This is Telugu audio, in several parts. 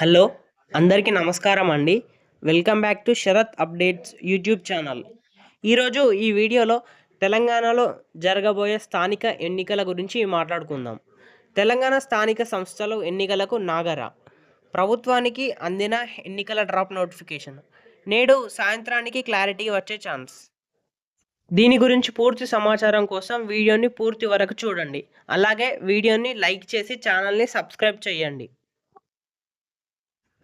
హలో అందరికీ నమస్కారం అండి. Welcome back to Sharath updates YouTube channel. ఈరోజు ఈ వీడియోలో తెలంగాణలో జరగబోయే స్థానిక ఎన్నికల గురించి మాట్లాడుకుందాం. తెలంగాణ స్థానిక సంస్థలు ఎన్నికలకు నాగర. ప్రభుత్వానికి అందిన ఎన్నికల డ్రాప్ నోటిఫికేషన్. నేడు సాయంత్రానికి క్లారిటీ వచ్చే ఛాన్స్. దీని గురించి పూర్తి సమాచారం కోసం వీడియోని పూర్తి వరకు చూడండి. అలాగే వీడియోని లైక్ చేసి ఛానల్ని సబ్స్క్రైబ్ చేయండి.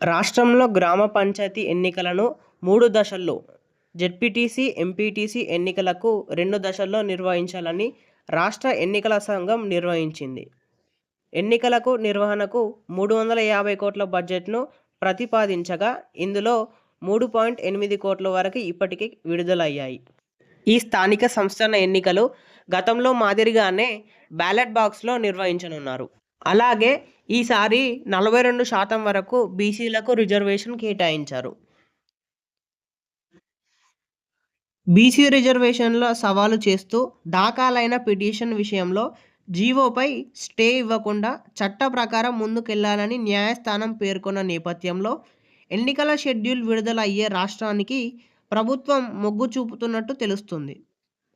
రాష్ట్రంలో గ్రామ పంచాయతీ ఎన్నికలను మూడు దశల్లో జెడ్పీటీసీ ఎంపీటీసీ ఎన్నికలకు రెండు దశల్లో నిర్వహించాలని రాష్ట్ర ఎన్నికల సంఘం నిర్వహించింది. ఎన్నికలకు నిర్వహణకు మూడు వందల యాభై కోట్ల బడ్జెట్ను ప్రతిపాదించగా ఇందులో మూడు పాయింట్ ఎనిమిది కోట్ల వరకు ఇప్పటికీ విడుదలయ్యాయి. ఈ స్థానిక సంస్థల ఎన్నికలు గతంలో మాదిరిగానే బ్యాలెట్ బాక్స్లో నిర్వహించనున్నారు. అలాగే ఈసారి నలభై రెండు శాతం వరకు బీసీలకు రిజర్వేషన్ కేటాయించారు. బీసీ రిజర్వేషన్లో సవాలు చేస్తూ దాఖలైన పిటిషన్ విషయంలో జీవోపై స్టే ఇవ్వకుండా చట్ట ప్రకారం ముందుకెళ్ళాలని న్యాయస్థానం పేర్కొన్న నేపథ్యంలో ఎన్నికల షెడ్యూల్ విడుదల అయ్యే రాష్ట్రానికి ప్రభుత్వం మొగ్గు చూపుతున్నట్టు తెలుస్తుంది.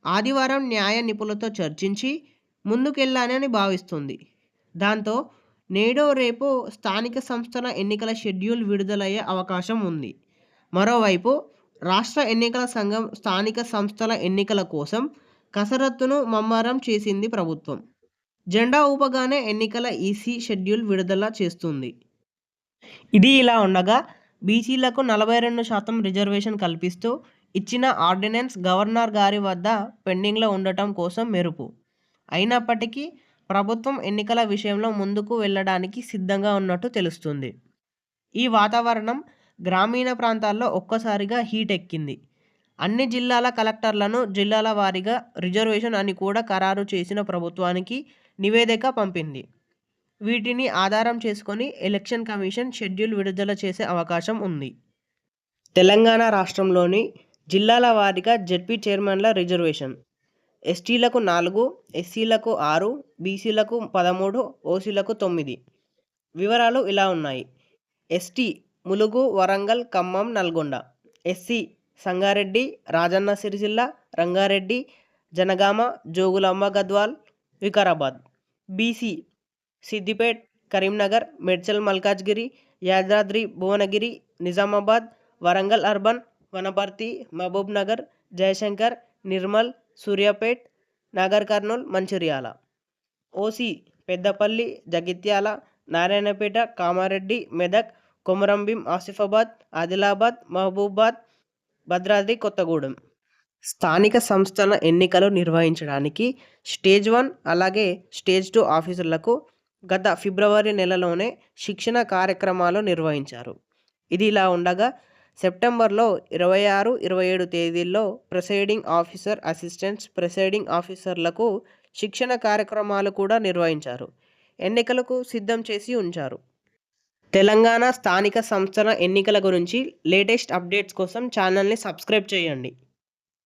ఆదివారం న్యాయ నిపుణులతో చర్చించి ముందుకెళ్ళానని భావిస్తుంది. దాంతో నేడో రేపు స్థానిక సంస్థల ఎన్నికల షెడ్యూల్ విడుదలయ్యే అవకాశం ఉంది. మరోవైపు రాష్ట్ర ఎన్నికల సంఘం స్థానిక సంస్థల ఎన్నికల కోసం కసరత్తును మమ్మారం చేసింది ప్రభుత్వం. జెండా ఊపగానే ఎన్నికల ఈసీ షెడ్యూల్ విడుదల చేస్తుంది. ఇది ఇలా ఉండగా బీసీలకు నలభై రెండు శాతం రిజర్వేషన్ కల్పిస్తూ ఇచ్చిన ఆర్డినెన్స్ గవర్నర్ గారి వద్ద పెండింగ్లో ఉండటం కోసం మెరుపు. అయినప్పటికీ ప్రభుత్వం ఎన్నికల విషయంలో ముందుకు వెళ్ళడానికి సిద్ధంగా ఉన్నట్టు తెలుస్తుంది. ఈ వాతావరణం గ్రామీణ ప్రాంతాల్లో ఒక్కసారిగా హీట్ ఎక్కింది అన్ని జిల్లాల కలెక్టర్లను జిల్లాల వారీగా రిజర్వేషన్ అని కూడా ఖరారు చేసిన ప్రభుత్వానికి నివేదిక పంపింది. వీటిని ఆధారం చేసుకొని ఎలక్షన్ కమిషన్ షెడ్యూల్ విడుదల చేసే అవకాశం ఉంది. తెలంగాణ రాష్ట్రంలోని జిల్లాల వారీగా జెడ్పీ చైర్మన్ల రిజర్వేషన్ ఎస్టీలకు నాలుగు ఎస్సీలకు ఆరు బీసీలకు పదమూడు ఓసీలకు తొమ్మిది. వివరాలు ఇలా ఉన్నాయి. ST Mulugu Warangal Khammam Nalgonda. SC Sangareddy Rajanna Sircilla Rangareddy Jangaon Jogulamba Gadwal Vikarabad. BC Siddipet Karimnagar Medchal Malkajgiri Yadadri Bhuvanagiri Nizamabad Warangal urban Wanaparthy Mahabub Nagar Jayashankar Nirmal Suryapet Nagar Kurnool Mancherial. OC Peddapalli Jagtial Narayanpet Kamareddy Medak Komaram Bheem Asifabad Adilabad Mahabubabad Bhadradri Kothagudem. స్థానిక సంస్థల ఎన్నికలు నిర్వహించడానికి స్టేజ్ వన్ అలాగే స్టేజ్ టూ ఆఫీసర్లకు గత ఫిబ్రవరి నెలలోనే శిక్షణ కార్యక్రమాలు నిర్వహించారు. ఇది ఇలా ఉండగా సెప్టెంబర్లో ఇరవై ఆరు ఇరవై ఏడు తేదీల్లో ప్రిసైడింగ్ ఆఫీసర్ అసిస్టెంట్స్ ప్రిసైడింగ్ ఆఫీసర్లకు శిక్షణ కార్యక్రమాలు కూడా నిర్వహించారు. ఎన్నికలకు సిద్ధం చేసి ఉంచారు. తెలంగాణ స్థానిక సంస్థల ఎన్నికల గురించి లేటెస్ట్ అప్డేట్స్ కోసం ఛానల్ని సబ్స్క్రైబ్ చేయండి.